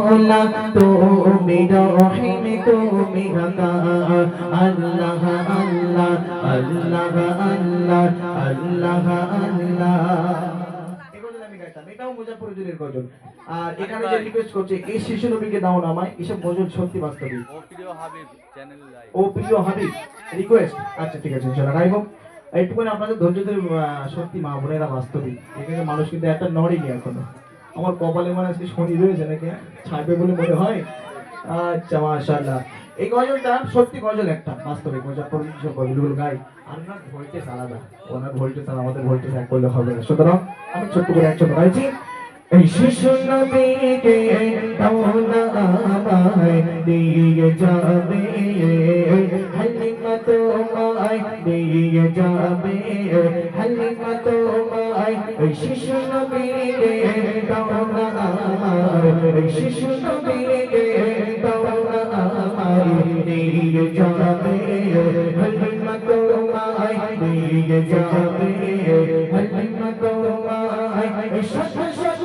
মৌলা তুমি রহিম তুমি আল্লাহ আল্লাহ আল্লাহ আল্লাহ আল্লাহ আল্লাহ। এই গজল আমি গাইতাম এটাও মুজাফর জুরের গজল আর এখানে যে রিকোয়েস্ট করছে এই শিশু নবীকে দাও না আমায় এসব গজল সত্যি বাস্তবিক ও প্রিয় হাবিব রিকোয়েস্ট আচ্ছা ঠিক আছে চলো আপনাদের ধৈর্য ধরে সত্যি মা বোনেরা বাস্তবিক এখানে মানুষ কিন্তু একটা নড়েনি এখনও। আমার কপালে মানে আজকে শনি রয়েছে নাকি? ছাড়বে বলে মনে হয়? আচ্ছা মাশাল্লাহ এই গজলটা সত্যি গজল একটা বাস্তবিক মুজাফর গজলগুলো গাই। আর না ভোল্টেজ আলাদা। ওনার ভোল্টেজ আর আমাদের ভোল্টেজ এক করলে হবে না। সুতরাং আমি ছোট্ট করে গাইছি। এই শিশু আমায় দিয়ে যাবে হালিমা তোমায় দিয়ে যাবে হালিমা তোমায় শিশু নবীকে কামনা আমায় এই শিশু দিয়ে যাবে হালিমা দিয়ে যাবে হালিমা শত শত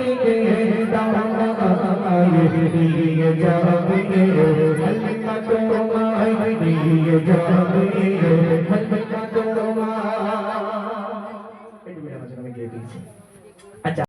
जाए